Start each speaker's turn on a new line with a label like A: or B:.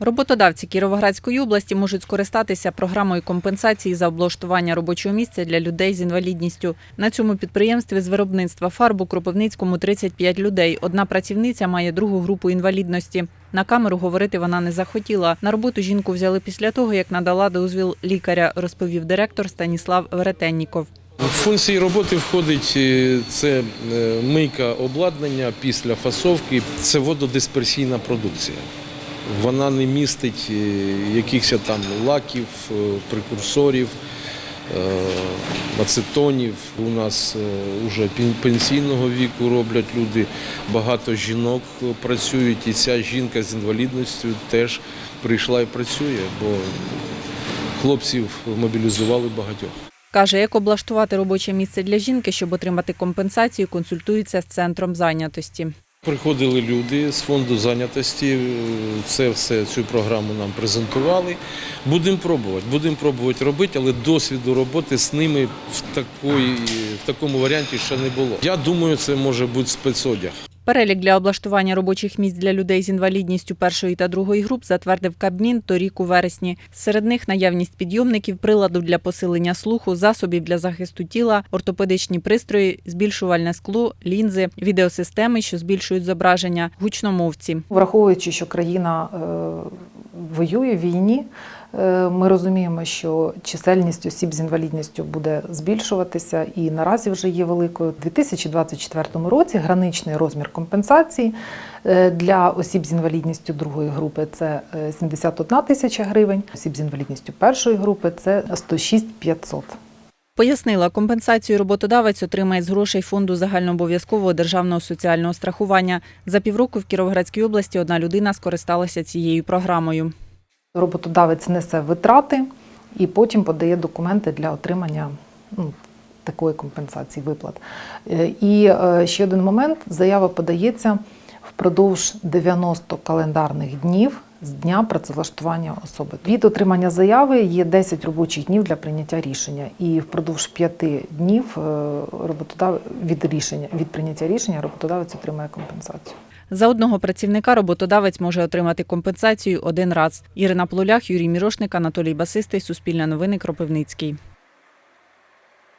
A: Роботодавці Кіровоградської області можуть скористатися програмою компенсації за облаштування робочого місця для людей з інвалідністю. На цьому підприємстві з виробництва фарбу Кропивницькому 35 людей. Одна працівниця має другу групу інвалідності. На камеру говорити вона не захотіла. На роботу жінку взяли після того, як надала дозвіл лікаря, розповів директор Станіслав Веретенніков.
B: Функції роботи входить е, це е, мийка обладнання після фасовки, це вододисперсійна продукція. Вона не містить е, якихось там лаків, е, прекурсорів, е, ацетонів. У нас вже пенсійного віку роблять люди, багато жінок працюють, і ця жінка з інвалідністю теж прийшла і працює, бо хлопців мобілізували багатьох.
A: Каже, як облаштувати робоче місце для жінки, щоб отримати компенсацію, консультується з центром зайнятості.
B: Приходили люди з фонду зайнятості, е, це все цю програму нам презентували. Будемо пробувати, будемо пробувати робити, але досвіду роботи з ними в, такої, в такому варіанті ще не було. Я думаю, це може бути спецодяг.
A: Перелік для облаштування робочих місць для людей з інвалідністю першої та другої груп затвердив Кабмін торік у вересні. Серед них наявність підйомників, приладу для посилення слуху, засобів для захисту тіла, ортопедичні пристрої, збільшувальне скло, лінзи, відеосистеми, що збільшують зображення, гучномовці.
C: Враховуючи, що країна е, воює в війні, ми розуміємо, що чисельність осіб з інвалідністю буде збільшуватися і наразі вже є великою. У 2024 році граничний розмір компенсації е, для осіб з інвалідністю другої групи це е, 71 тисяча гривень, осіб з інвалідністю першої групи це 106 500.
A: Пояснила, компенсацію роботодавець отримає з грошей фонду загальнообов'язкового державного соціального страхування. За півроку в Кіровоградській області одна людина скористалася цією програмою.
C: Роботодавець несе витрати і потім подає документи для отримання ну, такої компенсації виплат. Е, І е, ще один момент: заява подається впродовж 90 календарних днів з дня працевлаштування особи. Від отримання заяви є 10 робочих днів для прийняття рішення, і впродовж 5 днів е, роботодав... від рішення від прийняття рішення роботодавець отримає компенсацію.
A: За одного працівника роботодавець може отримати компенсацію один раз. Ірина Плулях, Юрій Мірошник, Анатолій Басистий, Суспільне новини, Кропивницький.